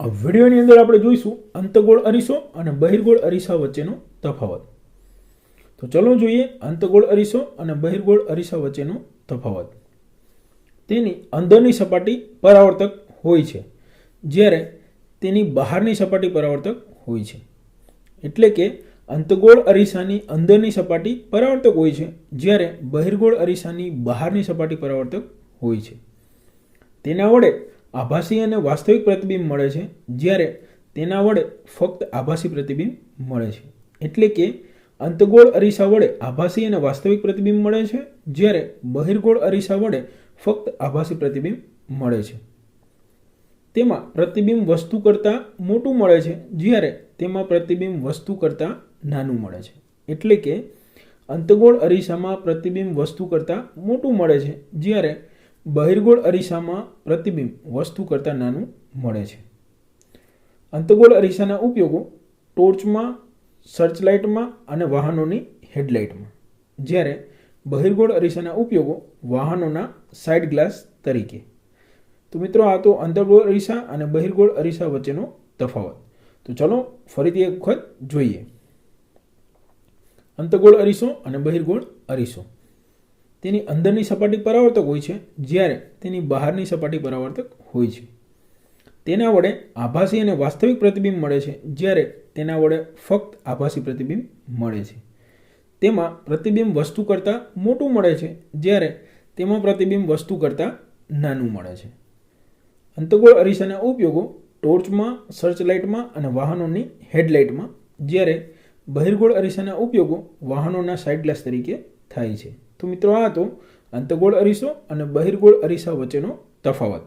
આ વિડીયોની અંદર આપણે જોઈશું અંતગોળ અરીસો અને બહિર્ગોળ અરીસા વચ્ચેનો તફાવત. તો ચલો જોઈએ અંતગોળ અરીસો અને બહિર્ગોળ અરીસા વચ્ચેનો તફાવત. તેની અંદરની સપાટી પરાવર્તક હોય છે, જ્યારે તેની બહારની સપાટી પરાવર્તક હોય છે. એટલે કે અંતગોળ અરીસાની અંદરની સપાટી પરાવર્તક હોય છે, જ્યારે બહિર્ગોળ અરીસાની બહારની સપાટી પરાવર્તક હોય છે. તેના વડે આભાસી અને વાસ્તવિક પ્રતિબિંબ મળે છે, જ્યારે તેના વડે ફક્ત આભાસી પ્રતિબિંબ મળે છે. એટલે કે અંતગોળ અરીસા વડે આભાસી અને વાસ્તવિક પ્રતિબિંબ મળે છે, જ્યારે બહિર્ગોળ અરીસા વડે ફક્ત આભાસી પ્રતિબિંબ મળે છે. તેમાં પ્રતિબિંબ વસ્તુ કરતાં મોટું મળે છે, જ્યારે તેમાં પ્રતિબિંબ વસ્તુ કરતાં નાનું મળે છે. એટલે કે અંતગોળ અરીસામાં પ્રતિબિંબ વસ્તુ કરતાં મોટું મળે છે, જ્યારે બહિર્ગોળ અરીસામાં પ્રતિબિંબ વસ્તુ કરતાં નાનું મળે છે. અંતગોળ અરીસાના ઉપયોગો ટોર્ચમાં, સર્ચલાઇટમાં અને વાહનોની હેડલાઇટમાં. જ્યારે બહિર્ગોળ અરીસાના ઉપયોગો વાહનોના સાઇડ ગ્લાસ તરીકે. તો મિત્રો, આ તો અંતર્ગોળ અરીસા અને બહિર્ગોળ અરીસા વચ્ચેનો તફાવત. તો ચલો ફરીથી એક વખત જોઈએ. અંતગોળ અરીસો અને બહિર્ગોળ અરીસો. તેની અંદરની સપાટી પરાવર્તક હોય છે, જ્યારે તેની બહારની સપાટી પરાવર્તક હોય છે. તેના વડે આભાસી અને વાસ્તવિક પ્રતિબિંબ મળે છે, જ્યારે તેના વડે ફક્ત આભાસી પ્રતિબિંબ મળે છે. તેમાં પ્રતિબિંબ વસ્તુ કરતાં મોટું મળે છે, જ્યારે તેમાં પ્રતિબિંબ વસ્તુ કરતાં નાનું મળે છે. અંતગોળ અરીસાના ઉપયોગો ટોર્ચમાં, સર્ચલાઇટમાં અને વાહનોની હેડલાઇટમાં, જ્યારે બહિર્ગોળ અરીસાના ઉપયોગો વાહનોના સાઇડ ગ્લાસ તરીકે થાય છે. તો મિત્રો આ હતો. અંતગોળ અરીસો અને બહિર્ગોળ અરીસા વચ્ચેનો તફાવત.